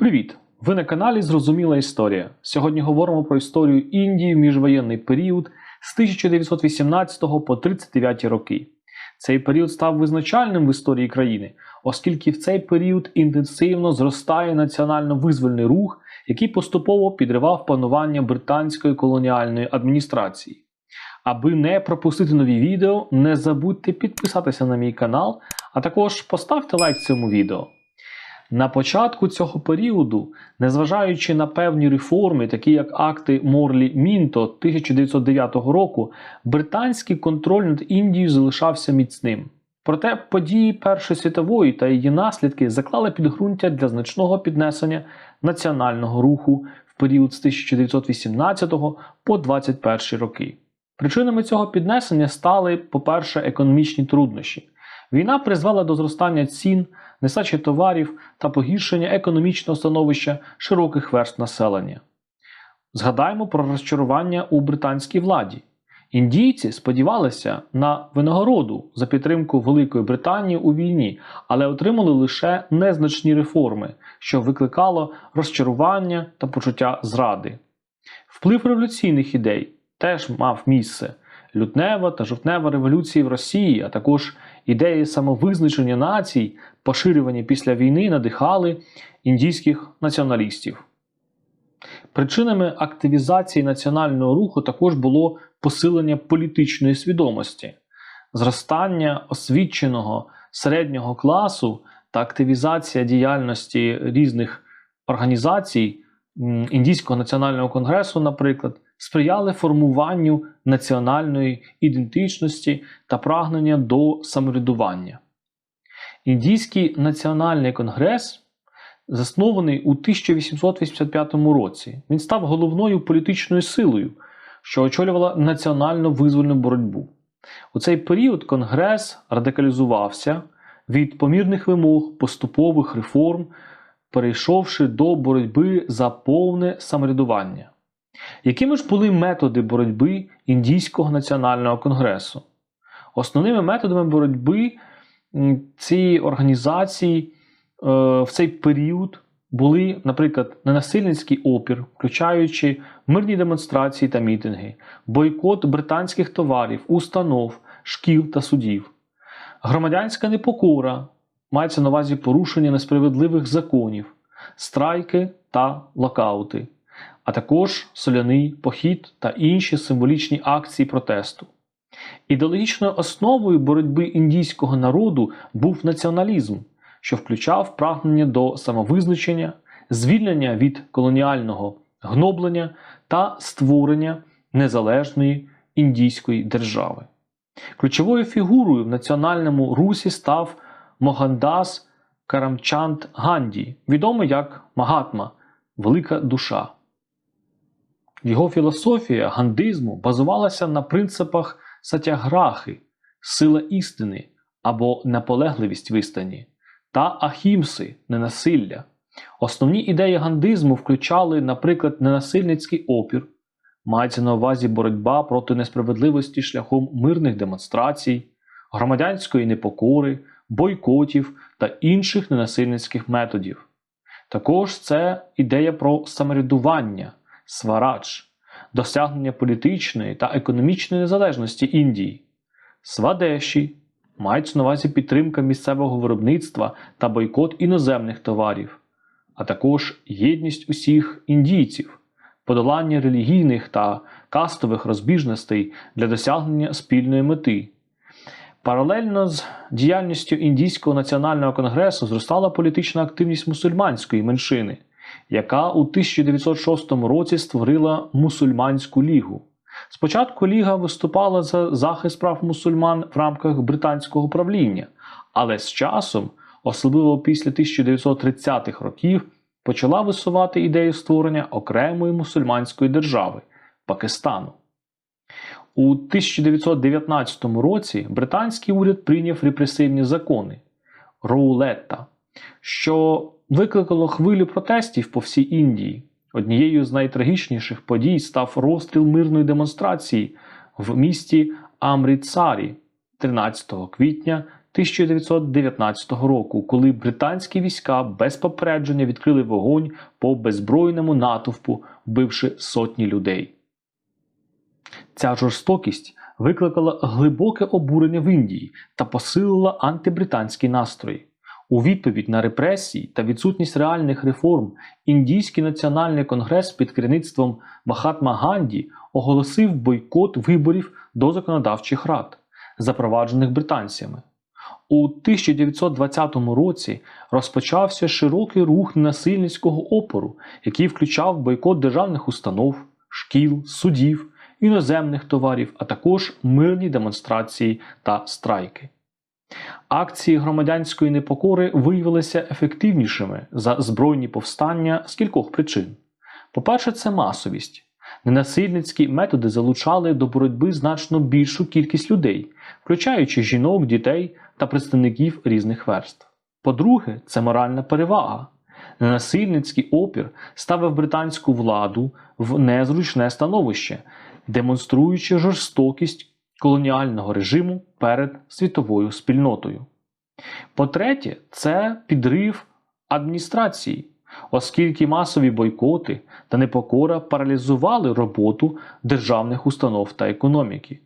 Привіт! Ви на каналі Зрозуміла Історія. Сьогодні говоримо про історію Індії в міжвоєнний період з 1918 по 39 роки. Цей період став визначальним в історії країни, оскільки в цей період інтенсивно зростає національно-визвольний рух, який поступово підривав панування британської колоніальної адміністрації. Аби не пропустити нові відео, не забудьте підписатися на мій канал, а також поставте лайк цьому відео. На початку цього періоду, незважаючи на певні реформи, такі як акти Морлі Мінто 1909 року, британський контроль над Індією залишався міцним. Проте події Першої світової та її наслідки заклали підґрунтя для значного піднесення національного руху в період з 1918 по 21 роки. Причинами цього піднесення стали, по-перше, економічні труднощі. Війна призвела до зростання цін, нестачі товарів та погіршення економічного становища широких верст населення. Згадаємо про розчарування у британській владі. Індійці сподівалися на винагороду за підтримку Великої Британії у війні, але отримали лише незначні реформи, що викликало розчарування та почуття зради. Вплив революційних ідей теж мав місце. Лютнева та жовтнева революції в Росії, а також ідеї самовизначення націй, поширювані після війни, надихали індійських націоналістів. Причинами активізації національного руху також було посилення політичної свідомості, зростання освіченого середнього класу та активізація діяльності різних організацій Індійського національного конгресу, наприклад, сприяли формуванню національної ідентичності та прагнення до самоврядування. Індійський національний конгрес, заснований у 1885 році, він став головною політичною силою, що очолювала національно визвольну боротьбу. У цей період Конгрес радикалізувався від помірних вимог поступових реформ, перейшовши до боротьби за повне самоврядування. Якими ж були методи боротьби Індійського національного конгресу? Основними методами боротьби цієї організації е, в цей період були, наприклад, ненасильницький опір, включаючи мирні демонстрації та мітинги, бойкот британських товарів, установ, шкіл та судів, громадянська непокора, мається на увазі порушення несправедливих законів, страйки та локаути а також соляний похід та інші символічні акції протесту. Ідеологічною основою боротьби індійського народу був націоналізм, що включав прагнення до самовизначення, звільнення від колоніального гноблення та створення незалежної індійської держави. Ключовою фігурою в національному русі став Могандас Карамчанд Ганді, відомий як Магатма Велика Душа. Його філософія гандизму базувалася на принципах сатяграхи, сила істини або наполегливість в істині, та ахімси ненасилля. Основні ідеї гандизму включали, наприклад, ненасильницький опір, мається на увазі боротьба проти несправедливості шляхом мирних демонстрацій, громадянської непокори, бойкотів та інших ненасильницьких методів. Також це ідея про самоврядування сварадж, досягнення політичної та економічної незалежності Індії, свадеші мають на увазі підтримка місцевого виробництва та бойкот іноземних товарів, а також єдність усіх індійців, подолання релігійних та кастових розбіжностей для досягнення спільної мети. Паралельно з діяльністю Індійського національного конгресу зростала політична активність мусульманської меншини яка у 1906 році створила мусульманську лігу. Спочатку Ліга виступала за захист прав мусульман в рамках британського правління, але з часом, особливо після 1930-х років, почала висувати ідею створення окремої мусульманської держави Пакистану. У 1919 році британський уряд прийняв репресивні закони Роулетта, що викликало хвилю протестів по всій Індії. Однією з найтрагічніших подій став розстріл мирної демонстрації в місті Амріцарі 13 квітня 1919 року, коли британські війська без попередження відкрили вогонь по беззбройному натовпу, вбивши сотні людей. Ця жорстокість викликала глибоке обурення в Індії та посилила антибританські настрої. У відповідь на репресії та відсутність реальних реформ Індійський національний конгрес під керівництвом Махатма Ганді оголосив бойкот виборів до законодавчих рад, запроваджених британцями. У 1920 році розпочався широкий рух ненасильницького опору, який включав бойкот державних установ, шкіл, судів, іноземних товарів, а також мирні демонстрації та страйки. Акції громадянської непокори виявилися ефективнішими за збройні повстання з кількох причин. По-перше, це масовість. Ненасильницькі методи залучали до боротьби значно більшу кількість людей, включаючи жінок, дітей та представників різних верств. По-друге, це моральна перевага. Ненасильницький опір ставив британську владу в незручне становище, демонструючи жорстокість колоніального режиму перед світовою спільнотою. По-третє, це підрив адміністрації, оскільки масові бойкоти та непокора паралізували роботу державних установ та економіки.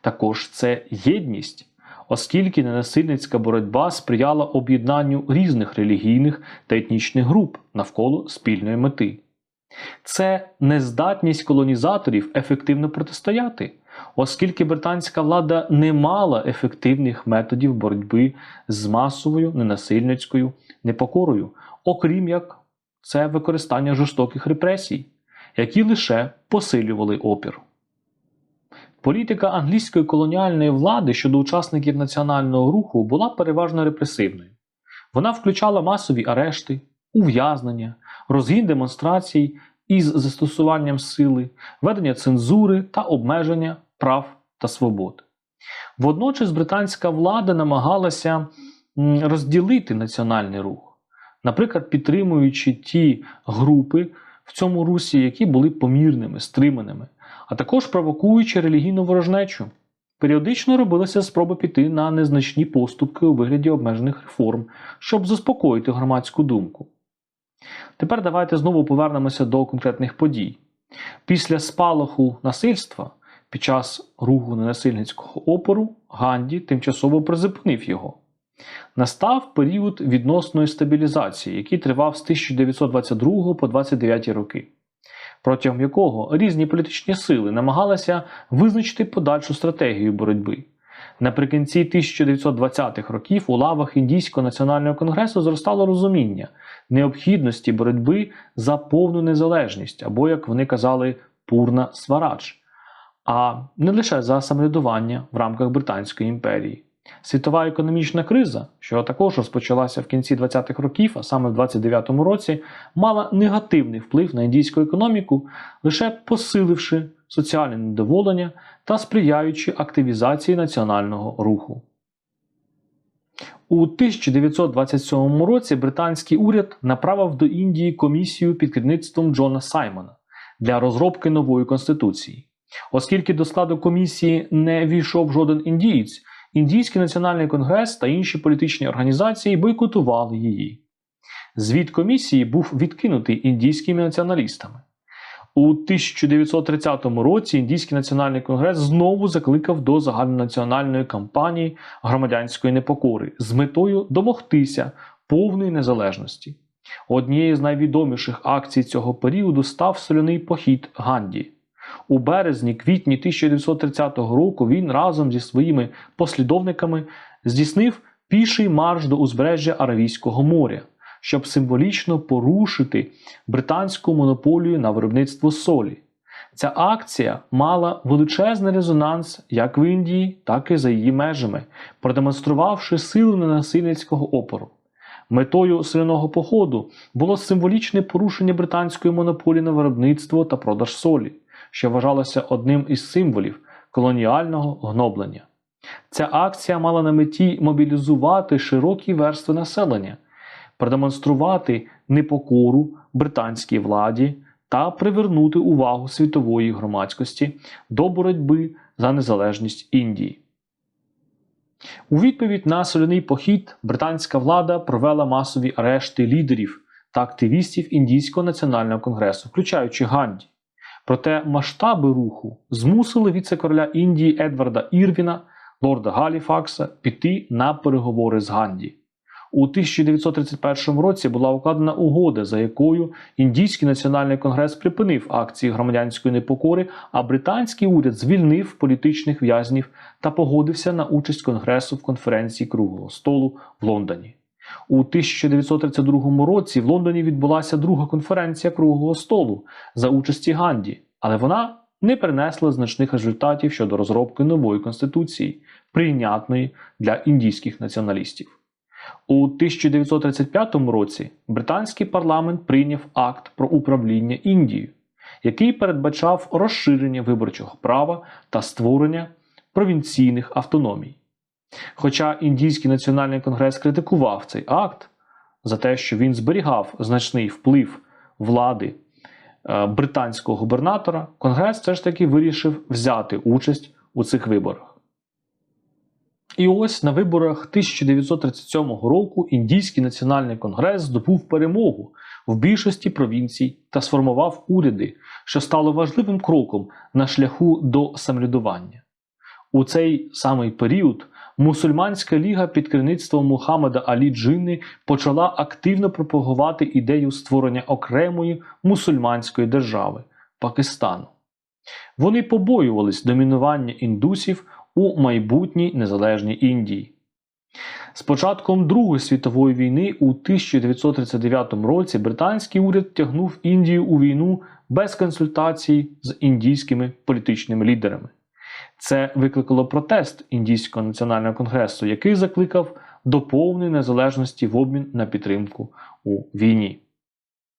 Також це єдність, оскільки ненасильницька боротьба сприяла об'єднанню різних релігійних та етнічних груп навколо спільної мети. Це нездатність колонізаторів ефективно протистояти, оскільки британська влада не мала ефективних методів боротьби з масовою ненасильницькою непокорою, окрім як це використання жорстоких репресій, які лише посилювали опір. Політика англійської колоніальної влади щодо учасників національного руху була переважно репресивною. Вона включала масові арешти, ув'язнення, розгін демонстрацій із застосуванням сили, ведення цензури та обмеження прав та свобод. Водночас британська влада намагалася розділити національний рух, наприклад, підтримуючи ті групи в цьому русі, які були помірними, стриманими, а також провокуючи релігійну ворожнечу. Періодично робилися спроби піти на незначні поступки у вигляді обмежених реформ, щоб заспокоїти громадську думку. Тепер давайте знову повернемося до конкретних подій. Після спалаху насильства під час руху ненасильницького опору Ганді тимчасово призупинив його. Настав період відносної стабілізації, який тривав з 1922 по 29 роки, протягом якого різні політичні сили намагалися визначити подальшу стратегію боротьби. Наприкінці 1920-х років у лавах Індійського національного конгресу зростало розуміння необхідності боротьби за повну незалежність, або, як вони казали, пурна сварадж, а не лише за самоврядування в рамках Британської імперії. Світова економічна криза, що також розпочалася в кінці 20-х років, а саме в 29-му році, мала негативний вплив на індійську економіку, лише посиливши соціальне недоволення та сприяючи активізації національного руху. У 1927 році британський уряд направив до Індії комісію під керівництвом Джона Саймона для розробки нової конституції. Оскільки до складу комісії не війшов жоден індієць, Індійський національний конгрес та інші політичні організації бойкотували її. Звіт комісії був відкинутий індійськими націоналістами. У 1930 році Індійський національний конгрес знову закликав до загальнонаціональної кампанії громадянської непокори з метою домогтися повної незалежності. Однією з найвідоміших акцій цього періоду став соляний похід Ганді. У березні-квітні 1930 року він разом зі своїми послідовниками здійснив піший марш до узбережжя Аравійського моря, щоб символічно порушити британську монополію на виробництво солі. Ця акція мала величезний резонанс як в Індії, так і за її межами, продемонструвавши силу ненасильницького опору. Метою соляного походу було символічне порушення британської монополії на виробництво та продаж солі що вважалося одним із символів колоніального гноблення. Ця акція мала на меті мобілізувати широкі верстви населення, продемонструвати непокору британській владі та привернути увагу світової громадськості до боротьби за незалежність Індії. У відповідь на соляний похід британська влада провела масові арешти лідерів та активістів Індійського національного конгресу, включаючи Ганді. Проте масштаби руху змусили віце-короля Індії Едварда Ірвіна, лорда Галіфакса, піти на переговори з Ганді. У 1931 році була укладена угода, за якою Індійський національний конгрес припинив акції громадянської непокори, а британський уряд звільнив політичних в'язнів та погодився на участь конгресу в конференції круглого столу в Лондоні. У 1932 році в Лондоні відбулася друга конференція круглого столу за участі Ганді, але вона не принесла значних результатів щодо розробки нової конституції, прийнятної для індійських націоналістів. У 1935 році британський парламент прийняв акт про управління Індією, який передбачав розширення виборчого права та створення провінційних автономій. Хоча Індійський національний конгрес критикував цей акт за те, що він зберігав значний вплив влади е, британського губернатора, конгрес все ж таки вирішив взяти участь у цих виборах. І ось на виборах 1937 року Індійський національний конгрес здобув перемогу в більшості провінцій та сформував уряди, що стало важливим кроком на шляху до самоврядування. У цей самий період мусульманська ліга під керівництвом Мухаммеда Алі Джинни почала активно пропагувати ідею створення окремої мусульманської держави Пакистану. Вони побоювались домінування індусів у майбутній незалежній Індії. З початком Другої світової війни у 1939 році британський уряд тягнув Індію у війну без консультацій з індійськими політичними лідерами. Це викликало протест Індійського національного конгресу, який закликав до повної незалежності в обмін на підтримку у війні.